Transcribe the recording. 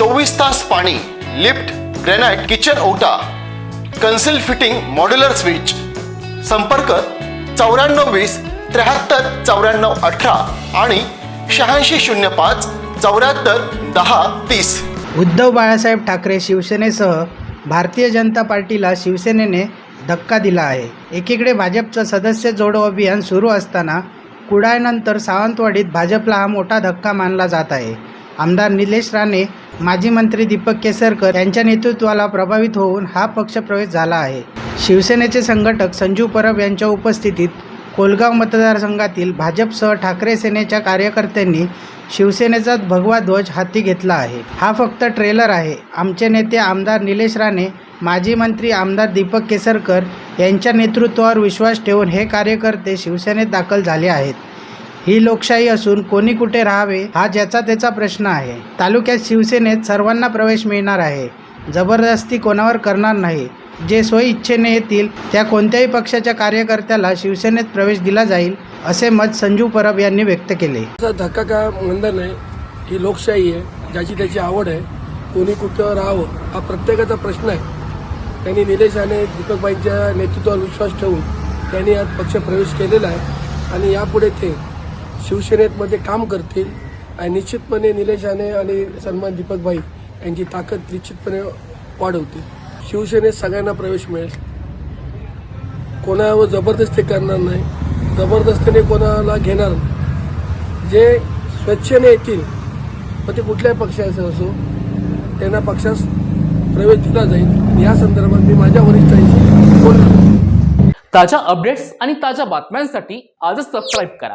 चोवीस तास पाणी लिफ्ट ग्रेनाइट किचन ओटा कन्सिल फिटिंग मॉड्युलर स्विच. संपर्क चौऱ्याण्णव वीस त्र्याहत्तर चौऱ्याण्णव अठरा आणि शहाऐंशी शून्य पाच चौऱ्याहत्तर दहा तीस. उद्धव बाळासाहेब ठाकरे शिवसेनेसह भारतीय जनता पार्टीला शिवसेनेने धक्का दिला आहे. एकीकडे भाजपचं सदस्य जोडो अभियान सुरू असताना कुडाळनंतर सावंतवाडीत भाजपला हा मोठा धक्का मानला जात आहे. आमदार निलेश राणे माजी मंत्री दीपक केसरकर यांच्या नेतृत्वाला प्रभावित होऊन हा पक्षप्रवेश झाला आहे. शिवसेनेचे संघटक संजू परब यांच्या उपस्थितीत कोलगाव मतदारसंघातील भाजपसह ठाकरे सेनेच्या कार्यकर्त्यांनी शिवसेनेचा भगवा ध्वज हाती घेतला आहे. हा फक्त ट्रेलर आहे. आमचे नेते आमदार निलेश राणे माजी मंत्री आमदार दीपक केसरकर यांच्या नेतृत्वावर विश्वास ठेवून हे कार्यकर्ते शिवसेनेत दाखल झाले आहेत. ही लोकशाही असून कोणी कुठे राहावे हा ज्याचा त्याचा प्रश्न आहे. तालुक्यात शिवसेनेत सर्वांना प्रवेश मिळणार आहे. जबरदस्ती कोणावर करणार नाही. जे सोय इच्छेने येतील त्या कोणत्याही पक्षाच्या कार्यकर्त्याला शिवसेनेत प्रवेश दिला जाईल असे मत संजू परब यांनी व्यक्त केले. धक्का का म्हणणं आहे ही लोकशाही आहे ज्याची त्याची आवड आहे कोणी कुठं राहावं हा प्रत्येकाचा प्रश्न आहे. त्यांनी निलेश आणि दीपकबाईंच्या नेतृत्वावर विश्वास ठेवून त्यांनी आज पक्ष प्रवेश केलेला आहे. आणि यापुढे ते शिवसेनेमध्ये काम करतील आणि निश्चितपणे निलेश आने आणि सन्मान दीपकबाई यांची ताकद निश्चितपणे वाढवतील. शिवसेनेत सगळ्यांना प्रवेश मिळेल. कोणावर जबरदस्ती करणार नाही. जबरदस्तीने कोणाला घेणार नाही. जे स्वच्छेने येतील मग ते कुठल्याही पक्षाचे असो त्यांना पक्षास प्रवेश दिला जाईल. या संदर्भात मी माझ्या वरिष्ठांशी ताज्या अपडेट्स आणि ताज्या बातम्यांसाठी आजच सबस्क्राईब करा.